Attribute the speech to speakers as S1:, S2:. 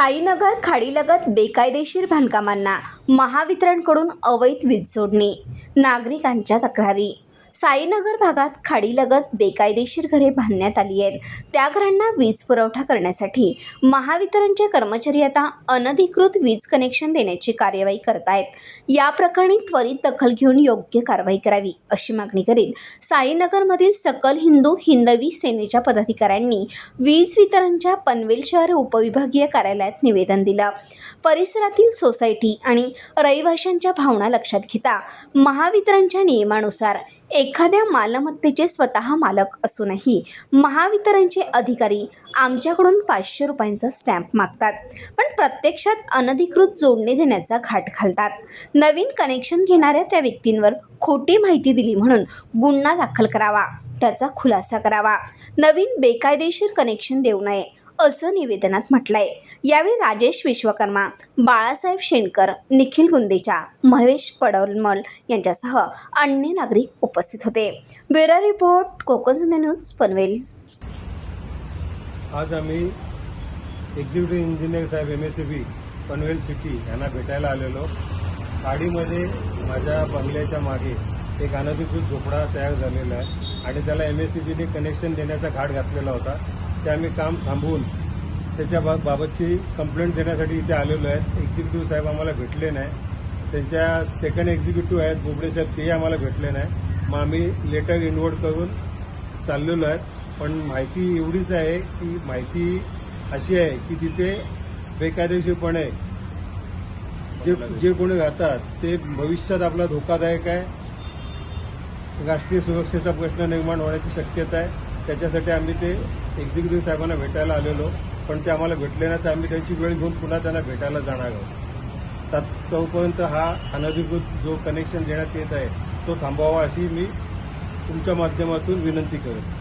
S1: साईनगर खाडीलगत बेकायदेशीर बांधकामांना महावितरणकडून अवैध वीज जोडणी. नागरिकांच्या तक्रारी. साईनगर भागात खाडीलगत बेकायदेशीर घरे बांधण्यात आली आहेत. त्या घरांना वीज पुरवठा करण्यासाठी महावितरणचे कर्मचारी आता अनधिकृत वीज कनेक्शन देण्याची कार्यवाही करतायत. या प्रकरणी त्वरित दखल घेऊन योग्य कारवाई करावी अशी मागणी करीत साईनगरमधील सकल हिंदू हिंदवी सेनेच्या पदाधिकाऱ्यांनी वीज वितरणच्या पनवेल शहर उपविभागीय कार्यालयात निवेदन दिलं. परिसरातील सोसायटी आणि रहिवाशांच्या भावना लक्षात घेता महावितरणच्या नियमानुसार एखाद्या मालमत्तेचे स्वतः मालक असूनही महावितरणचे अधिकारी आमच्याकडून पाचशे रुपयांचा स्टॅम्प मागतात. पण प्रत्यक्षात अनधिकृत जोडणी देण्याचा घाट घालतात. नवीन कनेक्शन घेणाऱ्या त्या व्यक्तींवर खोटी माहिती दिली म्हणून गुन्हा दाखल करावा. त्याचा खुलासा करावा. नवीन बेकायदेशीर कनेक्शन देऊ नये. असं निवेदनात म्हटलंय. यावेळी राजेश विश्वकर्मा बाळासाहेब शेणकर निखिल गुंदेचा महेश पडवलमल यांच्यासह अन्य नागरिक उपस्थित होते. Bureau report Konkan news Panvel.
S2: आज आम्ही एक्झिक्युटिव्ह इंजिनियर साहेब M S C B Panvel city यांना भेटायला आलेलो. खाडीमध्ये माझ्या बंगल्याच्या मागे एक अनधिकृत झोपडा तयार झालेला आहे आणि त्याला एम एस सी बीने कनेक्शन देण्याचा घाट घातलेला होता. ते आम्ही काम थांबवून त्याच्या बा बाबतची कंप्लेंट देण्यासाठी इथे आलेलो आहेत. एक्झिक्युटिव्ह साहेब आम्हाला भेटले नाही. त्यांच्या सेकंड एक्झिक्युटिव्ह आहेत बोबडे साहेब तेही आम्हाला भेटले नाही. मग आम्ही लेटर इन्वर्ट करून चाललेलो आहेत. पण माहिती एवढीच आहे की माहिती अशी आहे की तिथे बेकायदेशीरपणे जे जे कोणी राहतात ते भविष्यात आपला धोकादायक आहे. राष्ट्रीय सुरक्षेचा प्रश्न निर्माण होण्याची शक्यता आहे. त्याच्यासाठी आम्ही ते एक्झिक्युटिव्ह साहेबांना भेटायला आलेलो. पण ते आम्हाला भेटले नाही तर आम्ही त्यांची वेळ घेऊन पुन्हा त्यांना भेटायला जाणार आहोत. तात तोपर्यंत हा अनधिकृत जो कनेक्शन देण्यात येत आहे तो थांबवावा अशी मी तुमच्या माध्यमातून विनंती करतो.